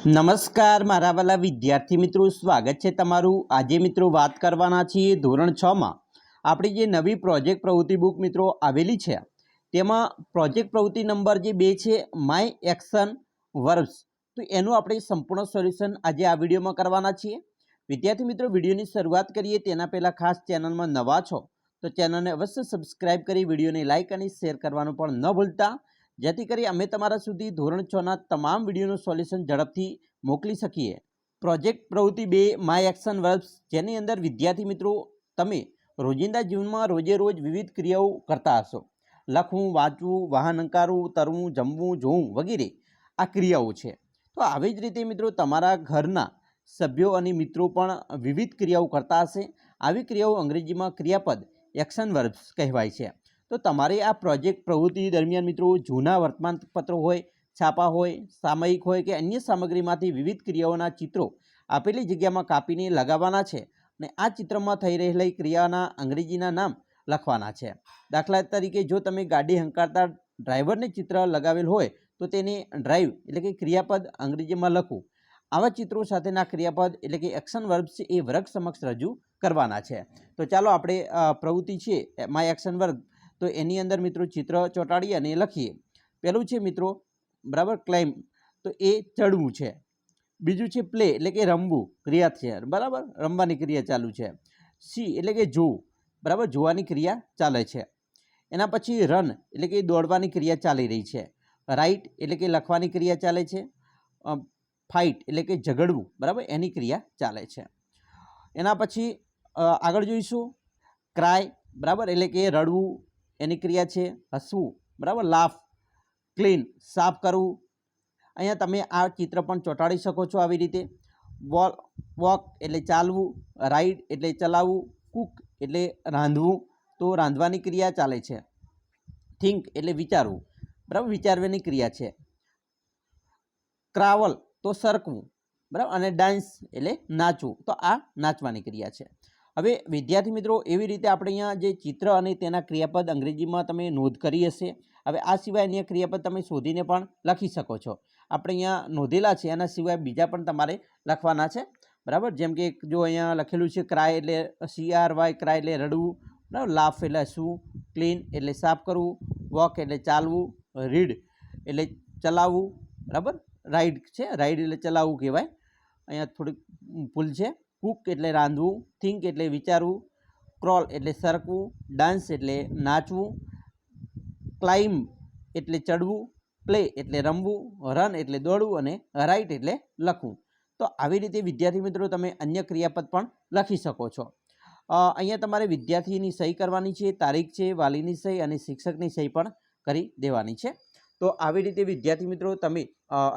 નમસ્કાર, મારા વાલા વિદ્યાર્થી મિત્રો, સ્વાગત છે તમારું. આજે મિત્રો વાત કરવાના છીએ ધોરણ છમાં આપણી જે નવી પ્રોજેક્ટ પ્રવૃત્તિ બુક મિત્રો આવેલી છે, તેમાં પ્રોજેક્ટ પ્રવૃત્તિ નંબર જે બે છે માય એક્શન વર્બ્સ તો એનું આપણે સંપૂર્ણ સોલ્યુશન આજે આ વિડીયોમાં કરવાના છીએ. વિદ્યાર્થી મિત્રો, વિડીયોની શરૂઆત કરીએ. તેના પહેલાં ખાસ ચેનલમાં નવા છો, તો ચેનલને અવશ્ય સબસ્ક્રાઇબ કરી, વિડીયોને લાઇક અને શેર કરવાનું પણ ન ભૂલતા. જેથી કરી અમે તમારા સુધી ધોરણ છના તમામ વિડીયોનું સોલ્યુશન ઝડપથી મોકલી શકીએ. પ્રોજેક્ટ પ્રવૃત્તિ બે માય એક્શન વર્બ્સ જેની અંદર વિદ્યાર્થી મિત્રો, તમે રોજિંદા જીવનમાં રોજે રોજ વિવિધ ક્રિયાઓ કરતા હશો. લખવું, વાંચવું, વાહન અંકારવું તરવું, જમવું, જોવું વગેરે આ ક્રિયાઓ છે. તો આવી જ રીતે મિત્રો તમારા ઘરના સભ્યો અને મિત્રો પણ વિવિધ ક્રિયાઓ કરતા હશે. આવી ક્રિયાઓ અંગ્રેજીમાં ક્રિયાપદ એક્શન વર્બ્સ કહેવાય છે. તો તમારે આ પ્રોજેક્ટ પ્રવૃત્તિ દરમિયાન મિત્રો જૂના વર્તમાનપત્રો હોય, છાપા હોય, સામયિક હોય કે અન્ય સામગ્રીમાંથી વિવિધ ક્રિયાઓના ચિત્રો આપેલી જગ્યામાં કાપીને લગાવવાના છે અને આ ચિત્રમાં થઈ રહેલી ક્રિયાના અંગ્રેજીના નામ લખવાના છે. દાખલા તરીકે જો તમે ગાડી હંકારતા ડ્રાઈવરને ચિત્ર લગાવેલ હોય, તો તેને ડ્રાઈવ એટલે કે ક્રિયાપદ અંગ્રેજીમાં લખવું. આવા ચિત્રો સાથેના ક્રિયાપદ એટલે કે એક્શન વર્બ્સ એ વર્ગ સમક્ષ રજૂ કરવાના છે. તો ચાલો આપણે પ્રવૃત્તિ છે માય એક્શન વર્ગ. તો એની અંદર મિત્રો ચિત્ર ચોંટાડી અને લખીએ. પહેલું છે મિત્રો, બરાબર ક્લાઇમ્બ તો એ ચડવું છે. બીજું છે પ્લે એટલે કે રમવું, ક્રિયા છે બરાબર? રમવાની ક્રિયા ચાલુ છે. સી, એટલે કે જોવું બરાબર? જોવાની ક્રિયા ચાલે છે. એના પછી રન એટલે કે દોડવાની ક્રિયા ચાલી રહી છે. રાઇટ એટલે કે લખવાની ક્રિયા ચાલે છે. ફાઇટ એટલે કે ઝઘડવું. બરાબર? એની ક્રિયા ચાલે છે. એના પછી આગળ જોઈશું. ક્રાય બરાબર? એટલે કે રડવું એની ક્રિયા છે હસવું, બરાબર? લાફ ક્લીન સાફ કરવું. અહીંયા તમે આ ચિત્ર પણ ચોંટાડી શકો છો આવી રીતે. વોલ વોક એટલે ચાલવું રાઈડ એટલે ચલાવવું કૂક એટલે રાંધવું. તો રાંધવાની ક્રિયા ચાલે છે. થિંક એટલે વિચારવું, બરાબર? વિચારવાની ક્રિયા છે. ક્રાવલ તો સરકવું, બરાબર? અને ડાન્સ એટલે નાચવું. તો આ નાચવાની ક્રિયા છે. હવે વિદ્યાર્થી મિત્રો, એવી રીતે આપણે અહીંયા જે ચિત્ર અને તેના ક્રિયાપદ અંગ્રેજીમાં તમે નોંધ કરી હશે. હવે આ સિવાય અન્ય ક્રિયાપદ તમે શોધીને પણ લખી શકો છો. આપણે અહીંયા નોંધેલા છે, એના સિવાય બીજા પણ તમારે લખવાના છે. બરાબર? જેમ કે જો અહીંયા લખેલું છે, ક્રાય એટલે સી આર વાય ક્રાય એટલે રડવું. બરાબર? લાફ એટલે હસવું ક્લીન એટલે સાફ કરવું. વોક એટલે ચાલવું. રીડ એટલે ચલાવવું. બરાબર? રાઈડ છે. રાઈડ એટલે ચલાવવું કહેવાય. અહીંયા થોડીક ભૂલ છે. કૂક એટલે રાંધવું, થિંક એટલે વિચારવું, ક્રોલ એટલે સરકવું, ડાન્સ એટલે નાચવું, ક્લાઇમ્બ એટલે ચડવું, પ્લે એટલે રમવું, રન એટલે દોડવું અને રાઇટ એટલે લખવું. તો આવી રીતે વિદ્યાર્થી મિત્રો તમે અન્ય ક્રિયાપદ પણ લખી શકો છો. અહીંયા તમારે વિદ્યાર્થીની સહી કરવાની છે, તારીખ છે, વાલીની સહી અને શિક્ષકની સહી પણ કરી દેવાની છે. તો આવી રીતે વિદ્યાર્થી મિત્રો તમે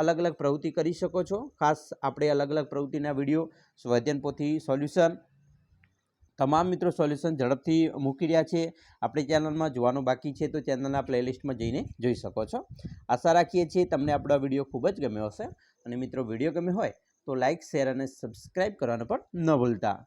અલગ અલગ પ્રવૃત્તિ કરી શકો છો. ખાસ આપણે અલગ અલગ પ્રવૃત્તિના વીડિયો સ્વાધ્યાયન પોથી સોલ્યુશન, તમામ મિત્રો સોલ્યુશન ઝડપથી મૂકી રહ્યા છે. આપણી ચેનલમાં જોવાનું બાકી છે તો ચેનલના પ્લેલિસ્ટમાં જઈને જોઈ શકો છો. આશા રાખીએ છીએ તમને આપણો વીડિયો ખૂબ જ ગમ્યો હશે. અને મિત્રો વીડિયો ગમ્યો હોય તો લાઇક શેર અને સબસ્ક્રાઈબ કરવાનું પણ ન ભૂલતા.